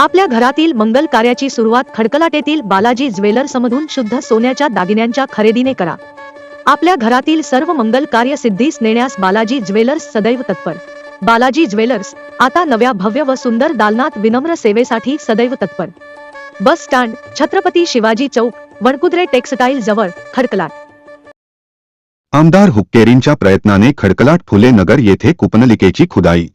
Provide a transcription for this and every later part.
आपल्या घरातील मंगल कार्याची सुरुवात खडकलाटेतील बालाजी ज्वेलर्समधून शुद्ध सोन्याच्या दागिन्यांच्या खरेदीने करा. आपल्या घरातील सर्व मंगल कार्य सिद्धीस नेण्यास बालाजी ज्वेलर्स सदैव तत्पर. बालाजी ज्वेलर्स आता नव्या भव्य व सुंदर दालनात विनम्र सेवेसाठी सदैव तत्पर. बस स्टँड छत्रपती शिवाजी चौक वणकुद्रे टेक्सटाईल जवळ खडकलाट. आमदार हुक्केरींच्या प्रयत्नाने खडकलाट फुले नगर येथे कुपनलिकेची खुदाई.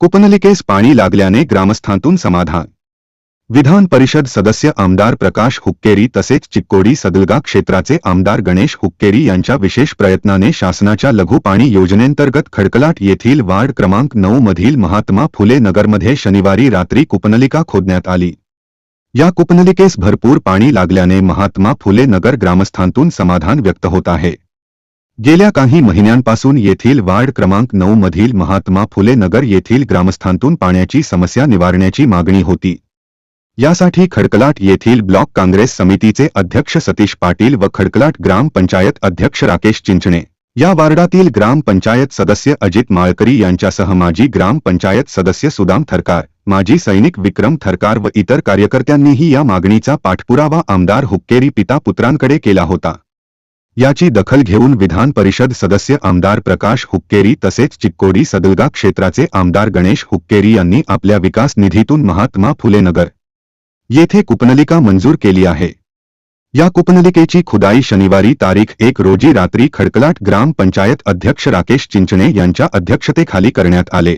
कुपनलिकेस पाणी लागल्याने ग्रामस्थांतून समाधान. विधान परिषद सदस्य आमदार प्रकाश हुक्केरी तसेच चिक्कोडी सदलगा क्षेत्राचे आमदार गणेश हुक्केरी विशेष प्रयत्नाने शासनाच्या लघु पाणी योजनेंतर्गत खडकलाट येथील वार्ड क्रमांक नऊ मधील महात्मा फुले नगरमध्ये शनिवारी रात्री कुपनलिका खोदण्यात आली. या कुपनलिकेस भरपूर पाणी लागल्याने महात्मा फुले नगर ग्रामस्थांतून समाधान व्यक्त होत आहे. गेल्या काही महिन्यांपासून येथील वार्ड क्रमांक नऊ मधील महात्मा फुले नगर येथील ग्रामस्थांतून पाण्याची समस्या निवारण्याची मागणी होती. यासाठी खडकलाट येथील ब्लॉक काँग्रेस समितीचे अध्यक्ष सतीश पाटील व खडकलाट ग्रामपंचायत अध्यक्ष राकेश चिंचणे. या वार्डातील ग्रामपंचायत सदस्य अजित माळकरी यांच्यासह माजी ग्रामपंचायत सदस्य सुदाम थरकार माजी सैनिक विक्रम थरकार व इतर कार्यकर्त्यांनीही या मागणीचा पाठपुरावा आमदार हुक्केरी पिता पुत्रांकडे केला होता. याची दखल घेऊन विधान परिषद सदस्य आमदार प्रकाश हुक्केरी तसेच चिक्कोडी सदलगा क्षेत्राचे आमदार गणेश हुक्केरी यांनी आपल्या विकास निधीतून महात्मा फुले नगर येथे कुपनलिका मंजूर केली आहे. या कुपनलिकेची खुदाई शनिवारी तारीख एक रोजी रात्री खडकलाट ग्राम पंचायत अध्यक्ष राकेश चिंचणे यांच्या अध्यक्षतेखाली करण्यात आले.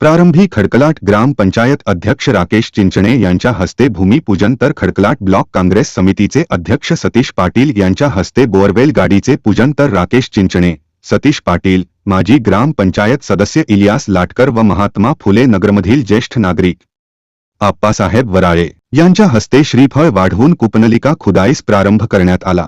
प्रारंभी खडकलाट ग्राम पंचायत अध्यक्ष राकेश चिंचणे यांच्या हस्ते भूमिपूजन तर खडकलाट ब्लॉक काँग्रेस समितीचे अध्यक्ष सतीश पाटील यांच्या हस्ते बोअरवेल गाडीचे पूजन तर राकेश चिंचणे सतीश पाटील माजी ग्राम पंचायत सदस्य इलियास लाटकर व महात्मा फुले नगरमधील ज्येष्ठ नागरिक. आप्पासाहेब वराळे यांच्या हस्ते श्रीफळ वाढवून कुपनलिका खुदाईस प्रारंभ करण्यात आला.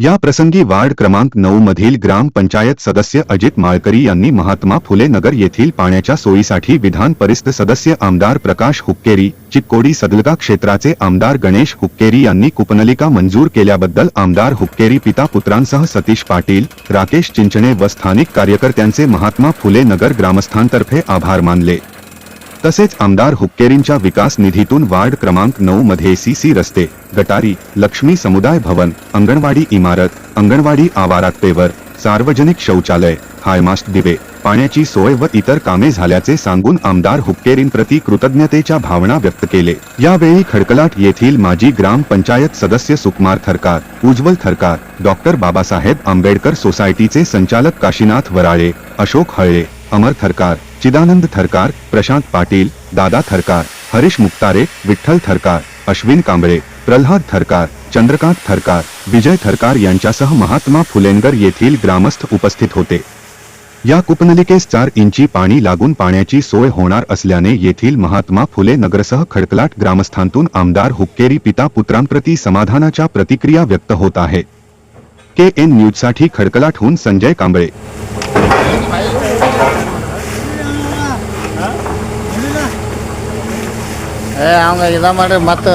या प्रसंगी वार्ड क्रमांक नऊ मधील ग्रामपंचायत सदस्य अजित माळकरी यांनी महात्मा फुले नगर येथील पाण्याच्या सोयीसाठी विधान परिषद सदस्य आमदार प्रकाश हुक्केरी चिक्कोडी सदलगा क्षेत्राचे आमदार गणेश हुक्केरी यांनी कुपनलिका मंजूर केल्याबद्दल आमदार हुक्केरी पिता पुत्रांसह सतीश पाटील राकेश चिंचणे व स्थानिक कार्यकर्त्यांचे महात्मा फुले नगर ग्रामस्थांतर्फे आभार मानले. तसेच आमदार हुक्केरींच्या विकास निधीतून वार्ड क्रमांक नऊ मध्ये सी रस्ते गटारी लक्ष्मी समुदाय भवन अंगणवाडी इमारत अंगणवाडी आवारात पेवर सार्वजनिक शौचालय हायमास्ट दिवे पाण्याची सोय व इतर कामे झाल्याचे सांगून आमदार हुक्केरींप्रती कृतज्ञतेच्या भावना व्यक्त केले. यावेळी खडकलाट येथील माजी ग्रामपंचायत सदस्य सुकुमार थरकार उज्ज्वल थरकार डॉक्टर बाबासाहेब आंबेडकर सोसायटीचे संचालक काशीनाथ वराळे अशोक हळे अमर थरकार चिदानंद थरकार प्रशांत पाटील दादा थरकार हरीश मुक्तारे विठ्ठल थरकार अश्विन कांबळे प्रल्हाद थरकार चंद्रकांत थरकार विजय थरकार यांच्यासह महात्मा फुलेनगर येथील ग्रामस्थ उपस्थित होते. या कुपनलिकेस चार इंची पाणी लागून पाण्याची सोय होणार असल्याने येथील महात्मा फुले नगरसह खडकलाट ग्रामस्थांतून आमदार हुक्केरी पिता पुत्रांप्रती समाधानाच्या प्रतिक्रिया व्यक्त होत आहे. के एन न्यूजसाठी खडकलाटहून संजय कांबळे. ಏ ಅವಂಗ ಇದ ಮಾಡ್ರಿ ಮತ್ತೆ